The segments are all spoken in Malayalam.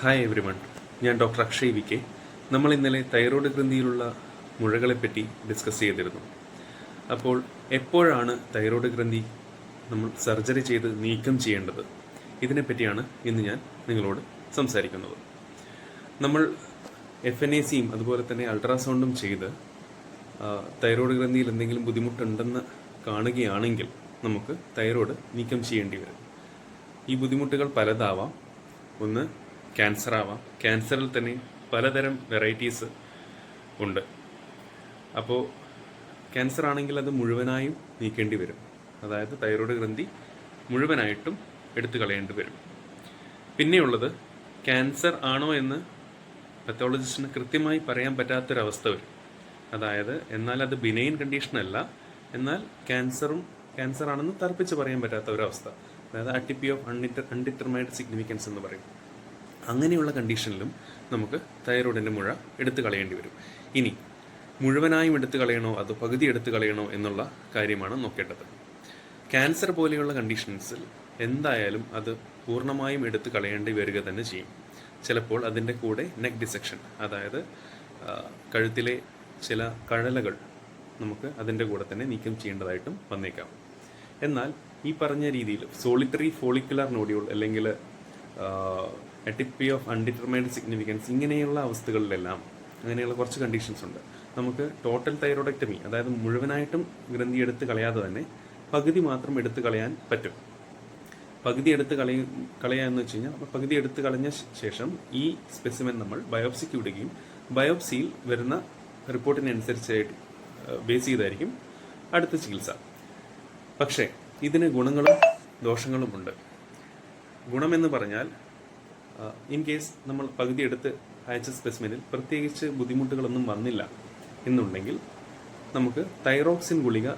ഹായ് എവ്രിവൺ ഞാൻ ഡോക്ടർ അക്ഷയ് വി കെ. നമ്മൾ ഇന്നലെ തൈറോയ്ഡ് ഗ്രന്ഥിയിലുള്ള മുഴകളെപ്പറ്റി ഡിസ്കസ് ചെയ്തിരുന്നു. അപ്പോൾ എപ്പോഴാണ് തൈറോയ്ഡ് ഗ്രന്ഥി നമ്മൾ സർജറി ചെയ്ത് നീക്കം ചെയ്യേണ്ടത്? ഇതിനെപ്പറ്റിയാണ് ഇന്ന് ഞാൻ നിങ്ങളോട് സംസാരിക്കുന്നത്. നമ്മൾ എഫ് എൻ എ സിയും അതുപോലെ തന്നെ അൾട്രാസൗണ്ടും ചെയ്ത് തൈറോയ്ഡ് ഗ്രന്ഥിയിൽ എന്തെങ്കിലും ബുദ്ധിമുട്ടുണ്ടെന്ന് കാണുകയാണെങ്കിൽ നമുക്ക് തൈറോയ്ഡ് നീക്കം ചെയ്യേണ്ടി വരും. ഈ ബുദ്ധിമുട്ടുകൾ പലതാവാം. ഒന്ന് ക്യാൻസർ ആവാം. ക്യാൻസറിൽ തന്നെ പലതരം വെറൈറ്റീസ് ഉണ്ട്. അപ്പോൾ ക്യാൻസർ ആണെങ്കിൽ അത് മുഴുവനായും നീക്കേണ്ടി വരും. അതായത് തൈറോയ്ഡ് ഗ്രന്ഥി മുഴുവനായിട്ടും എടുത്തു കളയേണ്ടി വരും. പിന്നെയുള്ളത് ക്യാൻസർ ആണോ എന്ന് പത്തോളജിസ്റ്റിന് കൃത്യമായി പറയാൻ പറ്റാത്തൊരവസ്ഥ വരും. അതായത് എന്നാൽ അത് ബിനൈൻ കണ്ടീഷൻ അല്ല. എന്നാൽ ക്യാൻസറും ക്യാൻസർ ആണെന്ന് തർപ്പിച്ച് പറയാൻ പറ്റാത്ത ഒരവസ്ഥ. അതായത് atypia of undeter undetermined significance എന്ന് പറയും. അങ്ങനെയുള്ള കണ്ടീഷനിലും നമുക്ക് തൈറോയിഡിന്റെ മുഴ എടുത്തു കളയേണ്ടി വരും. ഇനി മുഴുവനായും എടുത്തു കളയണോ അതോ പകുതി എടുത്തു കളയണോ എന്നുള്ള കാര്യമാണ് നോക്കേണ്ടത്. ക്യാൻസർ പോലെയുള്ള കണ്ടീഷൻസിൽ എന്തായാലും അത് പൂർണമായും എടുത്തു കളയേണ്ടി വരിക തന്നെ ചെയ്യും. ചിലപ്പോൾ അതിന്റെ കൂടെ നെക്ക് ഡിസെക്ഷൻ അതായത് കഴുത്തിലെ ചില കഴലകൾ നമുക്ക് അതിന്റെ കൂടെ തന്നെ നീക്കം ചെയ്യേണ്ടതായിട്ടും വന്നേക്കാം. എന്നാൽ ഈ പറഞ്ഞ രീതിയിൽ സോളിറ്ററി ഫോളിക്കുലർ നോഡ്യൂൾ അല്ലെങ്കിൽ എട്ടിപ്പി ഓഫ് അൺഡിറ്റർമൈൻഡ് സിഗ്നിഫിക്കൻസ് ഇങ്ങനെയുള്ള അവസ്ഥകളിലെല്ലാം അങ്ങനെയുള്ള കുറച്ച് കണ്ടീഷൻസ് ഉണ്ട്. നമുക്ക് ടോട്ടൽ തൈറോയിഡക്ടമി അതായത് മുഴുവനായിട്ടും ഗ്രന്ഥി എടുത്ത് കളയാതെ തന്നെ പകുതി മാത്രം എടുത്ത് കളയാൻ പറ്റും. പകുതി എടുത്ത് കളയ കളയുക എന്ന് വെച്ച് കഴിഞ്ഞാൽ പകുതി എടുത്ത് കളഞ്ഞ ശേഷം ഈ സ്പെസിമെൻ നമ്മൾ ബയോപ്സിക്ക് വിടുകയും ബയോപ്സിയിൽ വരുന്ന റിപ്പോർട്ടിനനുസരിച്ചായിട്ട് ബേസ് ചെയ്തായിരിക്കും അടുത്ത ചികിത്സ. പക്ഷേ ഇതിന് ഗുണങ്ങളും ദോഷങ്ങളുമുണ്ട്. ഗുണമെന്ന് പറഞ്ഞാൽ ഇൻ കേസ് നമ്മൾ പകുതി എടുത്ത് അയച്ച സ്പെസിമെനിൽ പ്രത്യേകിച്ച് ബുദ്ധിമുട്ടുകളൊന്നും വന്നില്ല എന്നുണ്ടെങ്കിൽ നമുക്ക് തൈറോക്സിൻ ഗുളിക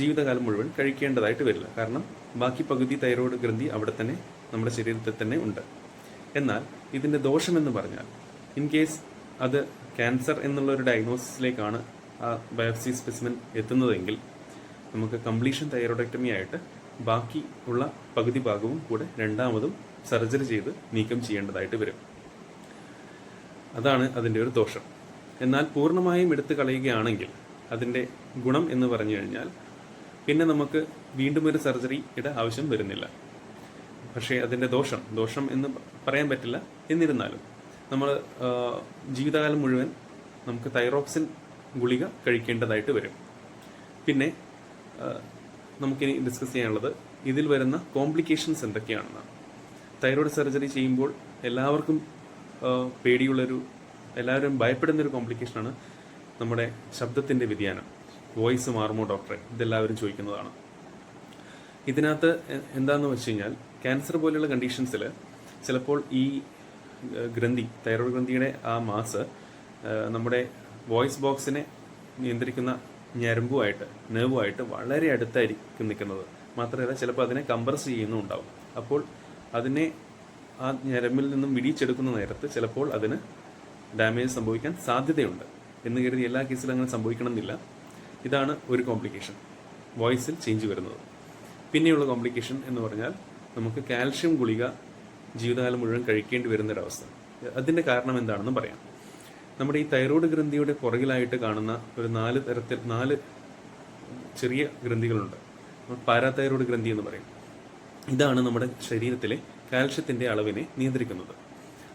ജീവിതകാലം മുഴുവൻ കഴിക്കേണ്ടതായിട്ട് വരില്ല. കാരണം ബാക്കി പകുതി തൈറോയ്ഡ് ഗ്രന്ഥി അവിടെ തന്നെ നമ്മുടെ ശരീരത്തിൽ തന്നെ ഉണ്ട്. എന്നാൽ ഇതിന്റെ ദോഷമെന്ന് പറഞ്ഞാൽ ഇൻ കേസ് അത് ക്യാൻസർ എന്നുള്ള ഒരു ഡയഗ്നോസിസിലേക്കാണ് ആ ബയോപ്സി സ്പെസിമെൻ എത്തുന്നതെങ്കിൽ നമുക്ക് കംപ്ലീഷൻ തൈറോയിഡക്ടമി ആയിട്ട് ബാക്കി ഉള്ള പകുതി ഭാഗവും കൂടെ രണ്ടാമതും സർജറി ചെയ്ത് നീക്കം ചെയ്യേണ്ടതായിട്ട് വരും. അതാണ് അതിന്റെ ഒരു ദോഷം. എന്നാൽ പൂർണമായും എടുത്തു കളയുകയാണെങ്കിൽ അതിന്റെ ഗുണം എന്ന് പറഞ്ഞു കഴിഞ്ഞാൽ പിന്നെ നമുക്ക് വീണ്ടും ഒരു സർജറിയുടെ ആവശ്യം വരുന്നില്ല. പക്ഷേ അതിന്റെ ദോഷം ദോഷം എന്ന് പറയാൻ പറ്റില്ല. എന്നിരുന്നാലും നമ്മൾ ജീവിതകാലം മുഴുവൻ നമുക്ക് തൈറോക്സിൻ ഗുളിക കഴിക്കേണ്ടതായിട്ട് വരും. പിന്നെ നമുക്കിനി ഡിസ്കസ് ചെയ്യാനുള്ളത് ഇതിൽ വരുന്ന കോംപ്ലിക്കേഷൻസ് എന്തൊക്കെയാണെന്നാണ്. തൈറോയ്ഡ് സർജറി ചെയ്യുമ്പോൾ എല്ലാവർക്കും പേടിയുള്ളൊരു എല്ലാവരും ഭയപ്പെടുന്നൊരു കോംപ്ലിക്കേഷനാണ് നമ്മുടെ ശബ്ദത്തിന്റെ വ്യതിയാനം. വോയിസ് മാറുമോ ഡോക്ടറെ ഇതെല്ലാവരും ചോദിക്കുന്നതാണ്. ഇതിനകത്ത് എന്താണെന്ന് വെച്ച് കഴിഞ്ഞാൽ ക്യാൻസർ പോലെയുള്ള കണ്ടീഷൻസിൽ ചിലപ്പോൾ ഈ ഗ്രന്ഥി തൈറോയ്ഡ് ഗ്രന്ഥിയുടെ ആ മാസ് നമ്മുടെ വോയിസ് ബോക്സിനെ നിയന്ത്രിക്കുന്ന ഞരമ്പുമായിട്ട് നെർവുമായിട്ട് വളരെ അടുത്തായിരിക്കും നിൽക്കുന്നത്. മാത്രമല്ല ചിലപ്പോൾ അതിനെ കംപ്രസ് ചെയ്യുന്നുണ്ടാവും അപ്പോൾ അതിനെ ആ ഞരമ്പിൽ നിന്നും വിടിച്ചെടുക്കുന്ന നേരത്ത് ചിലപ്പോൾ അതിന് ഡാമേജ് സംഭവിക്കാൻ സാധ്യതയുണ്ട് എന്ന് കരുതി എല്ലാ കേസിലും അങ്ങനെ സംഭവിക്കണമെന്നില്ല. ഇതാണ് ഒരു കോംപ്ലിക്കേഷൻ വോയിസിൽ ചേഞ്ച് വരുന്നത്. പിന്നെയുള്ള കോംപ്ലിക്കേഷൻ എന്ന് പറഞ്ഞാൽ നമുക്ക് കാൽഷ്യം ഗുളിക ജീവിതകാലം മുഴുവൻ കഴിക്കേണ്ടി വരുന്നൊരവസ്ഥ അതിന്റെ കാരണം എന്താണെന്ന് പറയാം. നമ്മുടെ ഈ തൈറോയ്ഡ് ഗ്രന്ഥിയുടെ പുറകിലായിട്ട് കാണുന്ന ഒരു നാല് തരത്തിൽ നാല് ചെറിയ ഗ്രന്ഥികളുണ്ട്. പാരാതൈറോയ്ഡ് ഗ്രന്ഥി എന്ന് പറയും. ഇതാണ് നമ്മുടെ ശരീരത്തിലെ കാൽഷ്യത്തിന്റെ അളവിനെ നിയന്ത്രിക്കുന്നത്.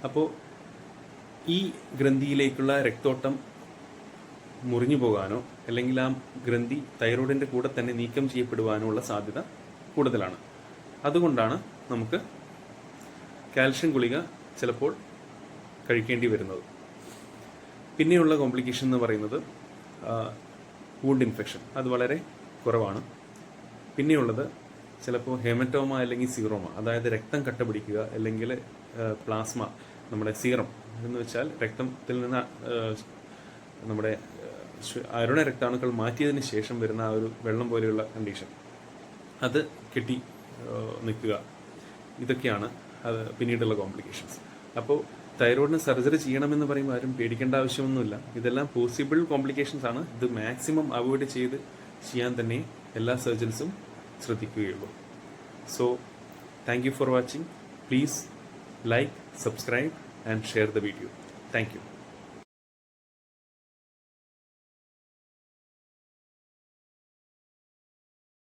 അപ്പോൾ ഈ ഗ്രന്ഥിയിലേക്കുള്ള രക്തോട്ടം മുറിഞ്ഞു പോകാനോ അല്ലെങ്കിൽ ആ ഗ്രന്ഥി തൈറോയ്ഡിന്റെ കൂടെ തന്നെ നീക്കം ചെയ്യപ്പെടുവാനോ ഉള്ള സാധ്യത കൂടുതലാണ്. അതുകൊണ്ടാണ് നമുക്ക് കാൽഷ്യം ഗുളിക ചിലപ്പോൾ കഴിക്കേണ്ടി വരുന്നത്. പിന്നെയുള്ള കോംപ്ലിക്കേഷൻ എന്ന് പറയുന്നത് വൂണ്ട് ഇൻഫെക്ഷൻ അത് വളരെ കുറവാണ്. പിന്നെയുള്ളത് ചിലപ്പോൾ ഹെമറ്റോമ അല്ലെങ്കിൽ സീറോമ അതായത് രക്തം കട്ട പിടിക്കുക അല്ലെങ്കിൽ പ്ലാസ്മ നമ്മുടെ സീറം എന്ന് വെച്ചാൽ രക്തത്തിൽ നിന്ന് നമ്മുടെ അരുണ രക്താണുക്കൾ മാറ്റിയതിന് ശേഷം വരുന്ന ആ ഒരു വെള്ളം പോലെയുള്ള കണ്ടീഷൻ അത് കെട്ടി നിൽക്കുക. ഇതൊക്കെയാണ് അത് പിന്നീടുള്ള കോംപ്ലിക്കേഷൻസ് അപ്പോൾ തൈറോയിഡിന് സർജറി ചെയ്യണമെന്ന് പറയുമ്പോൾ ആരും പേടിക്കേണ്ട ആവശ്യമൊന്നുമില്ല. ഇതെല്ലാം പോസിബിൾ കോംപ്ലിക്കേഷൻസ് ആണ്. ഇത് മാക്സിമം അവോയ്ഡ് ചെയ്ത് ചെയ്യാൻ തന്നെ എല്ലാ സർജൻസും ശ്രദ്ധിക്കുകയുള്ളൂ. So thank you for watching please like subscribe and share the video thank you